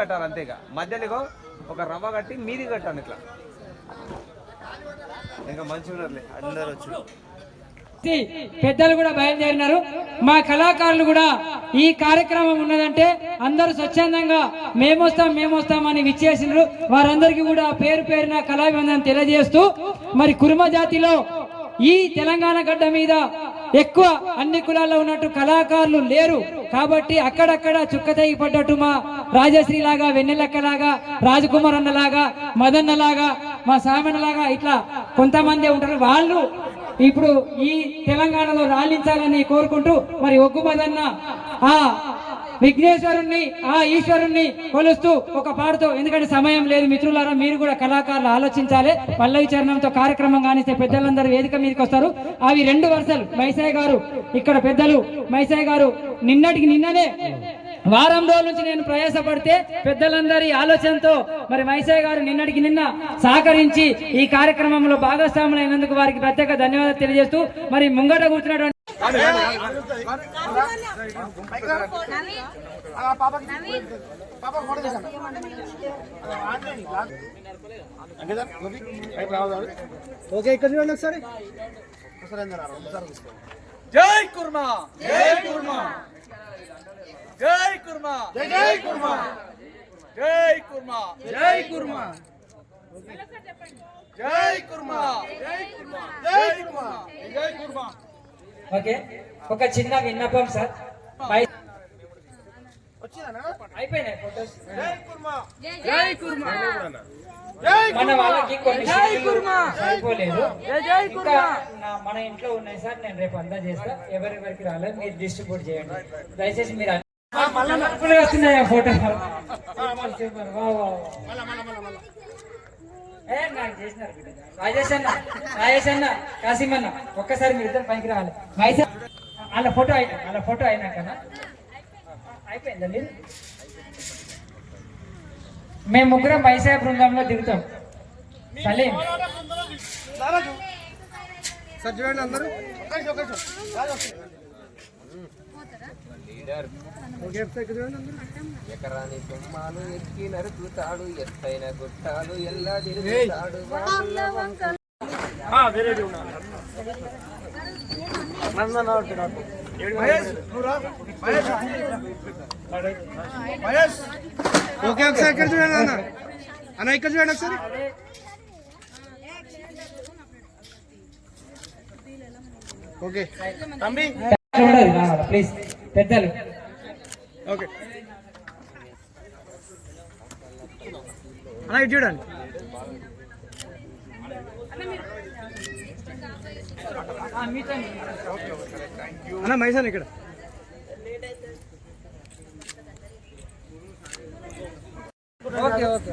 కట్టాలి అంతేగా. మధ్యలో ఒక రవ్వ కట్టి మీది కట్టాను ఇట్లా. ఇంకా మంచిగా ఉన్నారులే అందరు వచ్చి. పెద్దలు కూడా బయలుదేరినారు. మా కళాకారులు కూడా ఈ కార్యక్రమం ఉన్నదంటే అందరూ స్వచ్ఛందంగా మేమొస్తాం మేమొస్తాం అని విచ్చేసినారు. వారందరికీ కూడా పేరు పేరున కళాభివందనం తెలియజేస్తూ మరి కుర్మ జాతిలో ఈ తెలంగాణ గడ్డ మీద ఎక్కువ అన్ని కులాల్లో ఉన్నట్టు కళాకారులు లేరు. కాబట్టి అక్కడక్కడ చుక్కతగి పడ్డట్టు మా రాజశ్రీ లాగా వెన్నెలక్కలాగా రాజకుమార్ అన్న లాగా మా సామన్న లాగా ఇట్లా కొంతమంది ఉంటారు. వాళ్ళు ఇప్పుడు ఈ తెలంగాణలో రాణించాలని కోరుకుంటూ మరి ఒగ్గు మదన్న ఆ విఘ్నేశ్వరుణ్ణి ఆ ఈశ్వరుణ్ణి కొలుస్తూ ఒక పాడుతూ ఎందుకంటే సమయం లేదు మిత్రులారా మీరు కూడా కళాకారులు ఆలోచించాలి. పల్లవి చరణంతో కార్యక్రమం కానిస్తే పెద్దలందరూ వేదిక మీదకి వస్తారు. అవి రెండు వరుసలు. మైసాయి గారు ఇక్కడ పెద్దలు మైసాయి గారు నిన్నటికి నిన్ననే వారం రోజుల నుంచి నేను ప్రయాసపడితే పెద్దలందరి ఆలోచనతో మరి మైసాయ్ గారు నిన్నటికి నిన్న సహకరించి ఈ కార్యక్రమంలో భాగస్వాములైనందుకు వారికి ప్రత్యేక ధన్యవాదాలు తెలియజేస్తూ మరి ముంగట కూర్చున్నటువంటి ఓకే ఇక్కడ చూడండి ఒకసారి జై కుర్మా జై కుర్మా జై కుర్మా జై కుర్మా జై కుర్మా. జై కుర్మా. జై కుర్మా. ఓకే? ఒక చిన్న విన్నపం సార్. పై- అయిపోయినాయి ఫొటోస్? మన వాళ్ళకి కొన్ని నా- మన ఇంట్లో ఉన్నాయి సార్. నేను రేపు అందా చేస్తా. ఎవరెవరికి రాలేదు మీరు డిస్ట్రిబ్యూట్ చేయండి. దయచేసి మీరు వస్తున్నాయి ఆ ఫోటో రాజేష్ అన్న రాజేష్ అన్న కాసిం అన్న ఒక్కసారి మీరు ఇద్దరు పైకి రావాలి. మైసా వాళ్ళ ఫోటో అయినా వాళ్ళ ఫోటో అయినాకనా? అయిపోయిందండి మేము ముగ్గురం మైసా బృందంలో దిగుతాం. సలీం. సార్ చూడండి అందరూ ఓకే ఒకసారి ఇక్కడ చూడండి అందరూ ఎకరాని బొమ్మలు ఎక్కి నరుకుతాడు ఎత్తైన గుట్టాలు ఎల్లా తిరుగుతాడు ఓకే. ఒకసారి ఇక్కడ చూడండి అన్న అన్న ఇక్కడ చూడండి ఒకసారి ఓకే ఉండదు రావాలి ప్లీజ్ పెద్దలు. ఓకే. అన్న ఇటు చూడండి. అన్న మైసాన్ ఇక్కడ. Okay okay.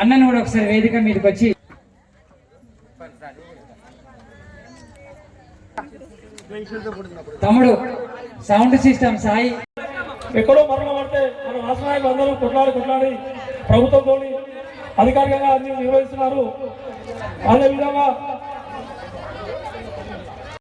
అన్నను కూడా ఒకసారి వేదిక మీదకి వచ్చి. తమ్ముడు సౌండ్ సిస్టమ్ సాయి. ఎక్కడో మరణం పడితే మన రాష్ట్ర నాయకులు అందరూ కొట్లాడి కొట్లాడి ప్రభుత్వంతో అధికారికంగా అన్ని నిర్వహిస్తున్నారు. అదేవిధంగా